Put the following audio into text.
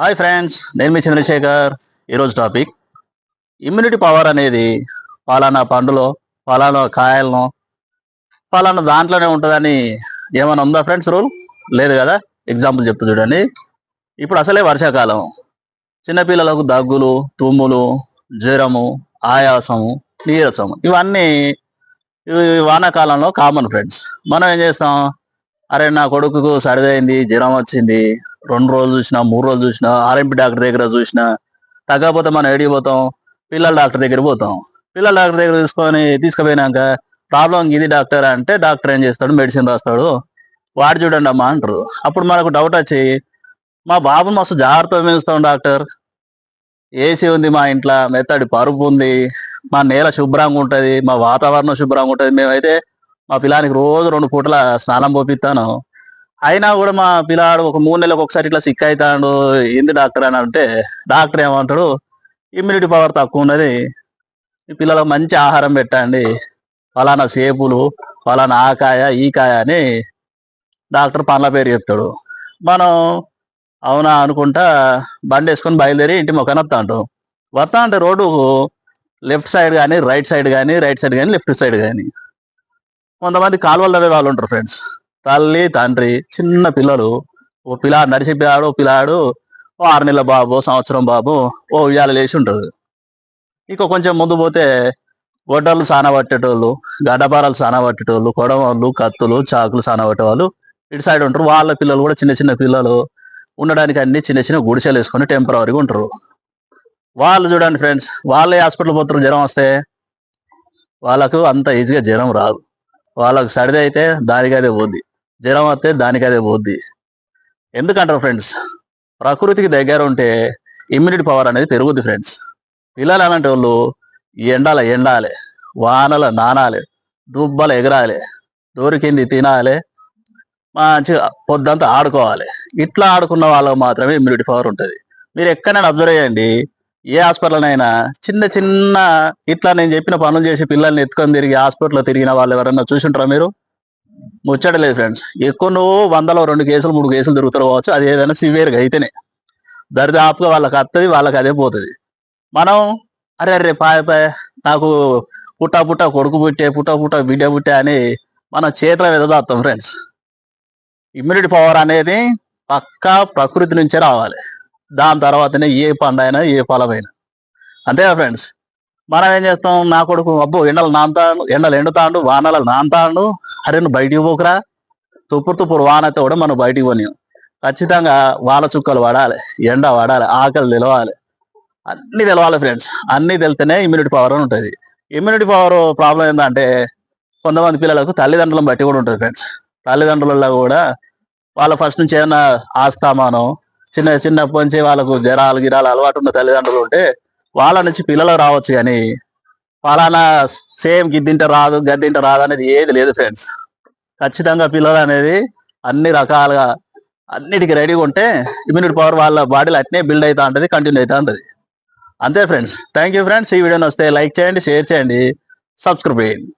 Hi friends నేను మీ చంద్రశేఖర్. ఈరోజు topic immunity power అనేది పలానా పండులో పలానా కాయలను పలానా దాంట్లోనే ఉంటుందని ఏమైనా ఉందా ఫ్రెండ్స్ రూల్ లేదు కదా? ఎగ్జాంపుల్ చెప్తూ చూడండి. ఇప్పుడు అసలే వర్షాకాలం. చిన్నపిల్లలకు దగ్గులు తుమ్ములు జ్వరము ఆయాసము నీరసము ఇవన్నీ ఇవి వానాకాలంలో కామన్ ఫ్రెండ్స్ మనం ఏం చేస్తాం? అరే నా కొడుకుకు సరిదైంది జ్వరం వచ్చింది రెండు రోజులు చూసినా మూడు రోజులు చూసినా ఆర్ఎంపీ డాక్టర్ దగ్గర చూసినా తగ్గకపోతే మనం ఏడికి పోతాం పిల్లల డాక్టర్ దగ్గర పోతాం. పిల్లల డాక్టర్ దగ్గర తీసుకొని తీసుకుపోయినాక ప్రాబ్లం ఇది డాక్టర్ అంటే డాక్టర్ ఏం చేస్తాడు? మెడిసిన్ రాస్తాడు. వాడు చూడండి అమ్మా అంటారు. అప్పుడు మనకు డౌట్ వచ్చి మా బాబుని మస్తు జాగ్రత్తగా పెంచుతాం డాక్టర్. ఏసీ ఉంది మా ఇంట్లో మెత్తడి పరుపు ఉంది మా నేల శుభ్రంగా ఉంటుంది మా వాతావరణం శుభ్రంగా ఉంటుంది. మేమైతే మా పిల్లానికి రోజు రెండు పూటల స్నానం పోపిస్తాను. అయినా కూడా మా పిల్లాడు ఒక మూడు నెలలకు ఒకసారి ఇట్లా సిక్ అవుతాడు ఏంది డాక్టర్ అని అంటే డాక్టర్ ఏమంటాడు ఇమ్యూనిటీ పవర్ తక్కువ ఉన్నది ఈ పిల్లలకు మంచి ఆహారం పెట్టండి ఫలానా సేపులు ఫలానా ఆ కాయ ఈ కాయ అని డాక్టర్ పనుల పేరు చెప్తాడు. మనం అవునా అనుకుంటా బండి వేసుకొని బయలుదేరి ఇంటి మొక్కన వస్తా ఉంటాం వస్తా అంటే రోడ్డు లెఫ్ట్ సైడ్ కానీ రైట్ సైడ్ కానీ రైట్ సైడ్ కానీ లెఫ్ట్ సైడ్ కానీ కొంతమంది కాలువలు తవ్వే వాళ్ళు ఉంటారు ఫ్రెండ్స్ తల్లి తండ్రి చిన్న పిల్లలు. ఓ పిల్లాడు నడిచి పిల్లాడు ఓ పిల్లాడు ఓ ఆరు నెలల బాబు సంవత్సరం బాబు ఓ ఉయ్యాల లేచి ఉంటారు ఇక కొంచెం ముందు పోతే గొడ్డలు సానబట్టేటోళ్ళు గడ్డపారాలు సానబట్టేటోళ్ళు కొడవళ్ళు కత్తులు చాకులు సానబట్టేవాళ్ళు ఇటు సైడ్ ఉంటారు. వాళ్ళ పిల్లలు కూడా చిన్న చిన్న పిల్లలు ఉండడానికి అన్ని చిన్న చిన్న గుడిసెలు వేసుకొని టెంపరీగా ఉంటారు. వాళ్ళు చూడండి ఫ్రెండ్స్ వాళ్ళే హాస్పిటల్ పోతారు జ్వరం వస్తే వాళ్ళకు అంత ఈజీగా జ్వరం రాదు. వాళ్ళకు సర్ది అయితే దానికి అదే పోద్ది జ్వరం వస్తే దానికి అదే పోద్ది. ఎందుకంటారు ఫ్రెండ్స్ ప్రకృతికి దగ్గర ఉంటే ఇమ్యూనిటీ పవర్ అనేది పెరుగుద్ది ఫ్రెండ్స్ పిల్లలు అలాంటి వాళ్ళు ఎండాల ఎండాలి వానల నానాలి దుబ్బలు ఎగరాలి దొరికింది తినాలి మంచిగా పొద్దంతా ఆడుకోవాలి. ఇట్లా ఆడుకున్న వాళ్ళకు మాత్రమే ఇమ్యూనిటీ పవర్ ఉంటుంది. మీరు ఎక్కడైనా అబ్జర్వ్ చేయండి ఏ హాస్పిటల్నైనా చిన్న చిన్న ఇట్లా నేను చెప్పిన పనులు చేసి పిల్లల్ని ఎత్తుకొని తిరిగి హాస్పిటల్లో తిరిగిన వాళ్ళు ఎవరన్నా చూసుంటారా మీరు? ముచ్చటలేదు ఫ్రెండ్స్ ఎక్కువ వందలో రెండు కేసులు మూడు కేసులు తిరుగుతారు కావచ్చు. అది ఏదైనా సివియర్గా అయితేనే. దరిదాపుగా వాళ్ళకి వస్తుంది వాళ్ళకి అదే పోతుంది. మనం అరే అరే పాయ పాయ నాకు పుట్ట పుట్ట కొడుకు పుట్టే పుట్ట పుట్ట బిడ్డ పుట్టే అని మనం చేతుల వెదజాస్తాం ఫ్రెండ్స్ ఇమ్యూనిటీ పవర్ అనేది పక్కా ప్రకృతి నుంచే రావాలి. దాని తర్వాతనే ఏ పండైనా ఏ ఫలమైనా అంతేగా ఫ్రెండ్స్ మనం ఏం చేస్తాం? నా కొడుకు అబ్బో ఎండలు నాంతాడు ఎండలు ఎండుతాండు వానలు నాంతాడు అరే నువ్వు బయటికి పోకురా. తుప్పుడు తుప్పుడు వాన అయితే కూడా మనం బయటికి పోనీయం ఖచ్చితంగా వాన చుక్కలు పడాలి ఎండ పడాలి ఆకలి తెలవాలి. అన్ని తెలవాలి ఫ్రెండ్స్ అన్ని తెలితేనే ఇమ్యూనిటీ పవర్ అని ఉంటుంది. ఇమ్యూనిటీ పవర్ ప్రాబ్లం ఏంటంటే కొంతమంది పిల్లలకు తల్లిదండ్రులను బట్టి కూడా ఉంటుంది ఫ్రెండ్స్ తల్లిదండ్రులలో కూడా వాళ్ళ ఫస్ట్ నుంచి ఏమైనా ఆస్తామానం చిన్న చిన్నప్పటి నుంచి వాళ్ళకు జ్వరాలు గిరాలు అలవాటు ఉన్న తల్లిదండ్రులు ఉంటే వాళ్ళ నుంచి పిల్లలు రావచ్చు కానీ ఫలానా సేమ్ గిద్దింట రాదు గద్దింట రాదు అనేది ఏది లేదు ఫ్రెండ్స్ ఖచ్చితంగా పిల్లలు అనేది అన్ని రకాలుగా అన్నిటికీ రెడీగా ఉంటే ఇమ్యూనిటీ పవర్ వాళ్ళ బాడీలో అట్నే బిల్డ్ అవుతా ఉంటుంది కంటిన్యూ అవుతా ఉంటుంది. అంతే ఫ్రెండ్స్ థ్యాంక్ యూ ఫ్రెండ్స్ ఈ వీడియోని వస్తే లైక్ చేయండి షేర్ చేయండి సబ్స్క్రైబ్ చేయండి.